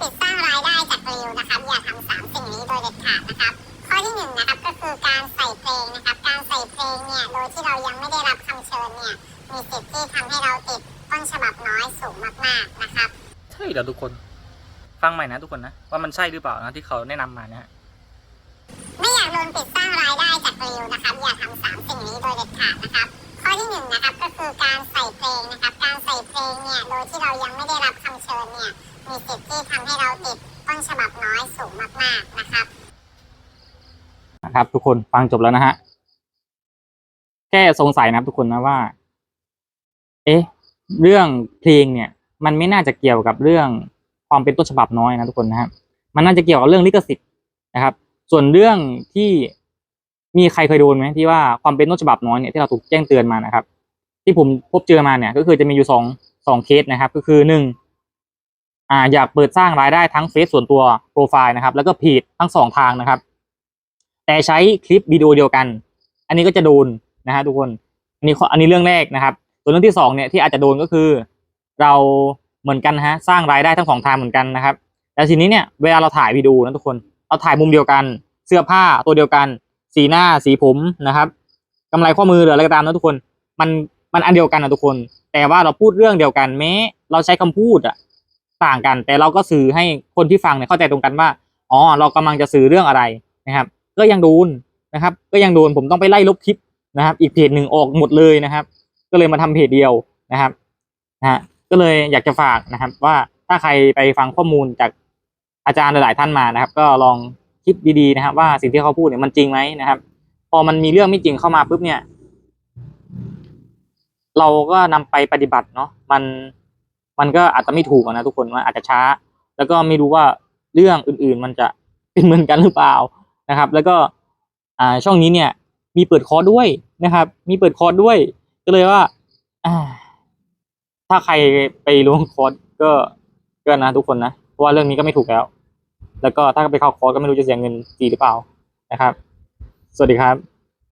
ปิดสร้างรายได้จากรีวนะครับอย่าทำสามสิ่งนี้โดยเด็ดขาดนะครับ ข้อที่หนึ่งนะครับก็คือการใส่เพลงนะครับ การใส่เพลงเนี่ยโดยที่เรายังไม่ได้รับคำเชิญเนี่ยมีสิทธิ์ที่ทำให้เราติดต้นฉบับน้อยสูงมากๆนะครับ ใช่เหรอทุกคน ฟังใหม่นะทุกคนนะว่ามันใช่หรือเปล่านะที่เขาแนะนำมานะฮะไม่อยากโดนปิดสร้างรายได้จากรีวนะครับอย่าทำสามสิ่งนี้โดยเด็ดขาดนะครับข้อที่หนึ่งนะครับก็คือการใส่เพลงนะครับ การใส่เพลงเนี่ยโดยที่เรายังไม่ได้รับคำเชิญเนี่ย มีสิทธิ์ที่ทำให้เราติดต้นฉบับน้อยสูงมากๆนะครับ นะครับทุกคนฟังจบแล้วนะฮะแค่สงสัยนะครับทุกคนนะว่า เอ๊ะ เรื่องเพลงเนี่ย มันไม่น่าจะเกี่ยวกับเรื่องความเป็นต้นฉบับน้อยนะทุกคนนะครับมันน่าจะเกี่ยวกับเรื่องลิขสิทธิ์นะครับ ส่วนเรื่องที่มีใครเคยโดนไหมที่ว่าความเป็นต้นฉบับน้อยเนี่ยที่เราถูกแจ้งเตือนมานะครับ ที่ผมพบเจอมาเนี่ย ก็คือจะมีอยู่สองสองเคสนะครับ ก็คือหนึ่ง อ่าอยากเปิดสร้างรายได้ทั้งเฟซส่วนตัวโปรไฟล์นะครับ แล้วก็เพจทั้งสองทางนะครับ แต่ใช้คลิปวิดีโอเดียวกัน อันนี้ก็จะโดนนะฮะทุกคนอันนี้อันนี้เรื่องแรกนะครับ ส่วนเรื่องที่สองเนี่ยที่อาจจะโดนก็คือ เราเหมือนกันฮะสร้างรายได้ทั้งสองทางเหมือนกันนะครับแต่ทีนี้เนี่ยเวลาเราถ่ายวิดีโอนะทุกคนเราถ่ายมุมเดียวกันเสื้อผ้าตัวเดียวกัน สีหน้าสีผมนะครับกำไรข้อมือหรืออะไรก็ตามนะทุกคน มันมันอันเดียวกันนะทุกคน แต่ว่าเราพูดเรื่องเดียวกันแม้ เราใช้คำพูดอะ ต่างกัน แต่เราก็สื่อให้คนที่ฟังเนี่ยเข้าใจตรงกันว่าอ๋อเรากำลังจะสื่อเรื่องอะไรนะครับ ก็ยังโดนนะครับ ก็ยังโดนผมต้องไปไล่ลบคลิปนะครับ อีกเพจหนึ่งออกหมดเลยนะครับ ก็เลยมาทำเพจเดียวนะครับนะฮะก็เลยอยากจะฝากนะครับ ว่าถ้าใครไปฟังข้อมูลจากอาจารย์หลายๆท่านมานะครับ ก็ลองคิดดีๆนะครับ ว่าสิ่งที่เขาพูดเนี่ยมันจริงไหมนะครับ พอมันมีเรื่องไม่จริงเข้ามาปุ๊บเนี่ย เราก็นำไปปฏิบัติเนาะมัน มันก็อาจจะไม่ถูกนะทุกคนมันอาจจะช้า แล้วก็ไม่รู้ว่าเรื่องอื่นๆ มันจะเป็นเหมือนกันหรือเปล่านะครับ แล้วก็อ่าช่องนี้เนี่ย มีเปิดคอร์สด้วยนะครับ มีเปิดคอร์สด้วย ก็เลยว่าอ่า ถ้าใครไปลงคอร์สก็ก็นะทุกคนนะเพราะว่าเรื่องนี้ก็ไม่ถูกแล้ว แล้วก็ถ้าไปเข้าคอร์สก็ไม่รู้จะเสียเงินฟรีหรือเปล่านะครับ สวัสดีครับ